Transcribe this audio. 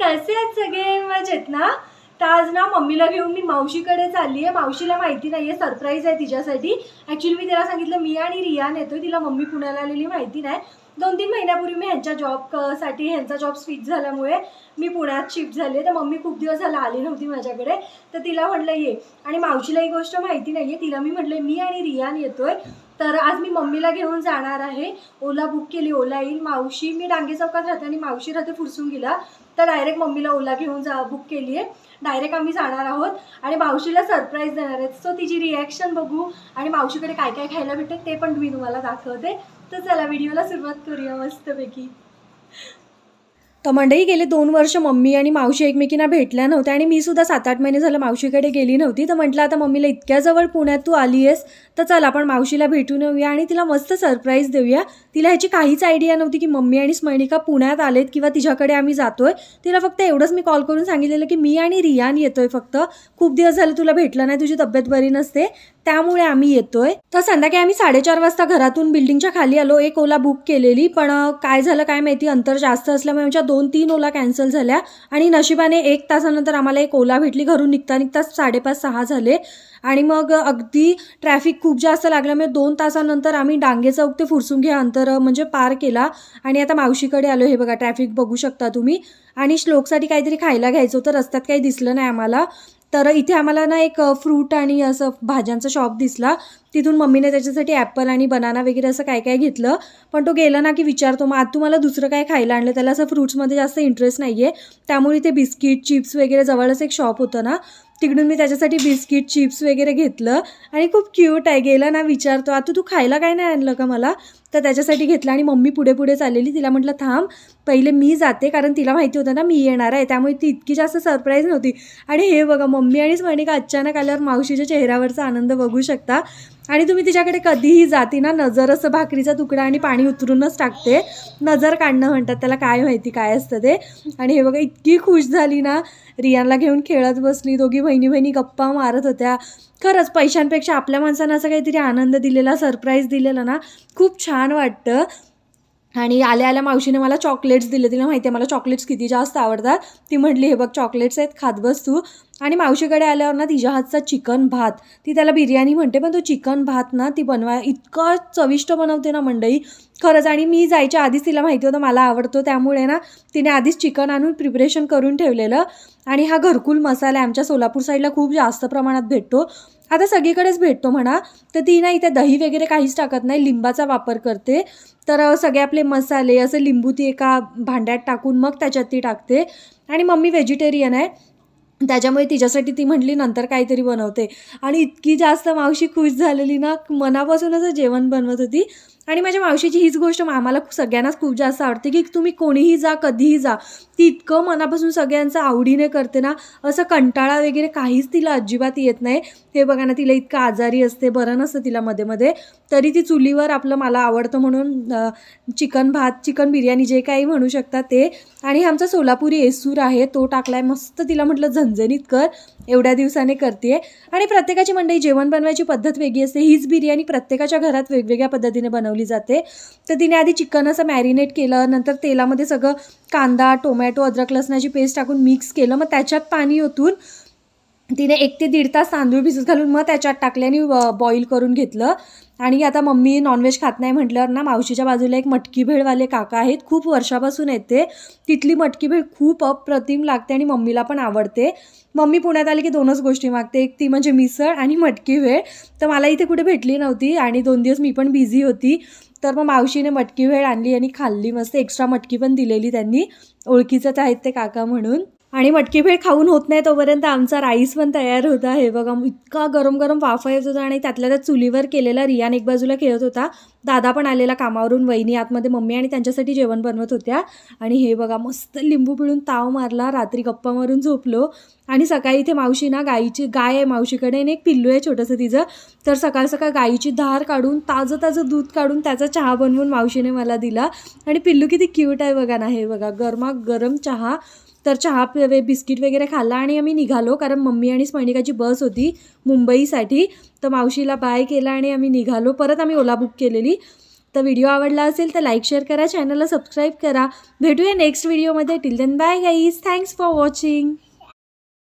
कसे आहेत सगळे? मजेत ना? तर आज ना मम्मीला घेऊन मी मावशीकडे चालली आहे मावशीला माहिती नाही आहे सरप्राईज आहे तिच्यासाठी. ॲक्च्युली मी तिला सांगितलं मी आणि रियान येतोय. तिला मम्मी पुण्याला आलेली माहिती नाही. दोन तीन महिन्यापूर्वी मी ह्यांच्या जॉबसाठी ह्यांचा जॉब स्विच झाल्यामुळे मी पुण्यात शिफ्ट झाले तर मम्मी खूप दिवस झाला आली नव्हती माझ्याकडे. तर तिला म्हटलं ये. आणि मावशीला ही गोष्ट माहिती नाही आहे तिला मी म्हटलं मी आणि रियान येतोय. तर आज मी मम्मीला घेऊन जाणार आहे. ओला बुक केली ओला येईल. मावशी मी डांगे चौकात राहते आणि मावशी राहते फुरसून गेला तर डायरेक्ट मम्मीला ओला घेऊन जा बुक केली आहे. डायरेक्ट आम्ही जाणार आहोत आणि मावशीला सरप्राईज देणार आहेत. सो तिची रिॲक्शन बघू आणि मावशीकडे काय काय खायला भेटते ते पण मी तुम्हाला दाखवते. तर चला व्हिडिओला सुरुवात करूया मस्तपैकी. तर मंडई गेले दोन वर्ष मम्मी आणि मावशी एकमेकींना भेटल्या नव्हत्या आणि मी सुद्धा सात आठ महिने झालं मावशीकडे गेली नव्हती. तर म्हटलं आता मम्मीला इतक्या जवळ पुण्यात तू आली आहेस तर चल आपण मावशीला भेटून येऊया आणि तिला मस्त सरप्राईज देऊया. तिला ह्याची काहीच आयडिया नव्हती की मम्मी आणि स्मरणिका पुण्यात आलेत किंवा तिच्याकडे आम्ही जातोय. तिला फक्त एवढंच मी कॉल करून सांगितलेलं की मी आणि रियान येतोय फक्त. खूप दिवस झाले तुला भेटलं नाही तुझी तब्येत बरी नसते. त्यामुळे आम्ही येतोय. तर संध्याकाळी आम्ही साडेचार वाजता घरातून बिल्डिंगच्या खाली आलो. एक ओला बुक केलेली पण काय झालं काय माहिती अंतर जास्त असल्यामुळे आमच्या दोन तीन ओला कॅन्सल झाल्या आणि नशिबाने एक तासानंतर आम्हाला एक ओला भेटली. घरून निघता निघता साडेपाच सहा झाले. आणि मग अगदी ट्रॅफिक खूप जास्त लागल्यामुळे दोन तासानंतर आम्ही डांगे चौक ते फुरसून घ्या अंतर म्हणजे पार केला. आणि आता मावशीकडे आलो. हे बघा ट्रॅफिक बघू शकता तुम्ही. आणि श्लोकसाठी काहीतरी खायला घ्यायचं होतं. रस्त्यात काही दिसलं नाही आम्हाला. तर इथे आम्हाला ना एक फ्रूट आणि असं भाज्यांचा शॉप दिसला. तिथून मम्मीने त्याच्यासाठी ॲपल आणि बनाना वगैरे असं काय काय घेतलं. पण तो गेला ना की विचारतो मग आज तुम्हाला दुसरं काय खायला आणलं? त्याला असं फ्रूट्समध्ये जास्त इंटरेस्ट नाही आहे त्यामुळे इथे बिस्किट चिप्स वगैरे जवळच एक शॉप होतं ना. तिकडून मी त्याच्यासाठी बिस्किट चिप्स वगैरे घेतलं. आणि खूप क्यूट आहे. गेला ना विचारतो आता तू खायला काय नाही आणलं का मला? तर त्याच्यासाठी घेतलं आणि मम्मी पुढे पुढे चाललेली. तिला म्हटलं थांब पहिले मी जाते कारण तिला माहिती होतं ना मी येणार आहे. त्यामुळे ती इतकी जास्त सरप्राईज नव्हती. आणि हे बघा मम्मी आणि स्मणिका अचानक आल्यावर मावशीच्या चेहऱ्यावरचा आनंद बघू शकता. आणि तुम्ही तिच्याकडे कधीही जाती ना नजर असं भाकरीचा तुकडा आणि पाणी उतरूनच टाकते. नजर काढणं म्हणतात त्याला काय माहिती काय असतं ते. आणि हे बघा इतकी खुश झाली ना रियानला घेऊन खेळत बसली. दोघी बहिणी बहिणी गप्पा मारत होत्या. खरंच पैशांपेक्षा आपल्या माणसांना असं काहीतरी आनंद दिलेला सरप्राईज दिलेला ना खूप छान वाटतं. आणि आल्या आल्या मावशीने मला चॉकलेट्स दिले. तिला माहिती आहे मला चॉकलेट्स किती जास्त आवडतात. ती म्हटली हे बघ चॉकलेट्स आहेत खात बस तू. आणि मावशीकडे आल्यावर ना तिच्या हातचा चिकन भात ती त्याला बिर्याणी म्हणते पण तो चिकन भात ना ती बनवाय इतकं चविष्ट बनवते ना मंडई. खरंच आणि मी जायच्या आधीच तिला माहिती होतं मला आवडतो. त्यामुळे ना तिने आधीच चिकन आणून प्रिपरेशन करून ठेवलेलं. आणि हा घरकुल मसाला आहे आमच्या सोलापूर साईडला खूप जास्त प्रमाणात भेटतो. आता सगळीकडेच भेटतो म्हणा. तर ती ना इथे दही वगैरे काहीच टाकत नाही लिंबाचा वापर करते. तर सगळे आपले मसाले असं लिंबू ती एका भांड्यात टाकून मग त्याच्यात ती टाकते. आणि मम्मी व्हेजिटेरियन आहे. त्याच्यामुळे तिच्यासाठी ती म्हटली नंतर काहीतरी बनवते. आणि इतकी जास्त मावशी खुश झालेली ना मनापासूनच जेवण बनवत होती. आणि माझ्या मावशीची हीच गोष्ट आम्हाला सगळ्यांनाच खूप जास्त आवडते की तुम्ही कोणीही जा कधीही जा ती इतकं मनापासून सगळ्यांचं आवडीने करते ना असं कंटाळा वगैरे काहीच तिला अजिबात येत नाही. हे बघा ना तिला इतकं आजारी असते बरं नसतं तिला मध्ये मध्ये. तरी ती चुलीवर आपलं मला आवडतं म्हणून चिकन भात चिकन बिर्याणी जे काही म्हणू शकता ते. आणि आमचा सोलापुरी येसूर आहे तो टाकलाय मस्त तिला म्हटलं झणझणीत कर. एवढ्या दिवसाने करते आणि प्रत्येकाची मंडई जेवण बनवायची पद्धत वेगळी असते. हीच बिर्याणी प्रत्येकाच्या घरात वेगवेगळ्या पद्धतीने बनवली जाते. तर तिने आधी चिकन असं मॅरिनेट केलं नंतर तेलामध्ये सगळं कांदा टोमॅटो अद्रक लसणाची पेस्ट टाकून मिक्स केलं. मग त्याच्यात पाणी ओतून तिने एक ते दीड तास तांदूळ भिजत घालून मग त्याच्यात टाकले आणि बॉईल करून घेतलं. आणि आता मम्मी नॉनव्हेज खात नाही म्हटल्यावर ना मावशीच्या बाजूला एक मटकी भेळवाले काका आहेत. खूप वर्षापासून येते. तिथली मटकी भेळ खूप अप्रतिम लागते आणि मम्मीला पण आवडते. मम्मी पुण्यात आली की दोनच गोष्टी मागते. एक ती म्हणजे मिसळ आणि मटकी भेळ. तर मला इथे कुठे भेटली नव्हती आणि दोन दिवस मी पण बिझी होती. तर मग मावशीने मटकी भेळ आणली आणि खाल्ली. मस्त एक्स्ट्रा मटकी पण दिलेली त्यांनी. ओळखीचंच आहेत ते काका म्हणून. आणि मटकी भेळ खाऊन होत नाही तोपर्यंत आमचा राईस पण तयार होता हे बघा इतका गरम गरम वाफा येत होता आणि त्यातल्या त्या चुलीवर केलेला रियान एक बाजूला खेळत होता. दादा पण आलेला कामावरून वहिनी आतमध्ये मम्मी आणि त्यांच्यासाठी जेवण बनवत होत्या. आणि हे बघा मस्त लिंबू पिळून ताव मारला रात्री गप्पा मारून झोपलो. आणि सकाळी इथे मावशी ना गाईची गाय आहे मावशीकडे आणि एक पिल्लू आहे छोटंसं तिचं. तर सकाळ सकाळ गाईची धार काढून ताजं ताजं दूध काढून त्याचा चहा बनवून मावशीने मला दिला. आणि पिल्लू किती क्यूट आहे बघा ना हे बघा गरमा गरम चहा. तर चहा पे- बिस्किट वगैरे खाल्ला आणि आम्ही निघालो कारण मम्मी आणि स्मरणिकाची बस होती मुंबईसाठी. तर मावशीला बाय केला आणि आम्ही निघालो. परत आम्ही ओला बुक केलेली. तर व्हिडिओ आवडला असेल तर लाईक शेअर करा. चॅनलला सबस्क्राईब करा. भेटूया नेक्स्ट व्हिडिओमध्ये. Till then bye guys thanks for watching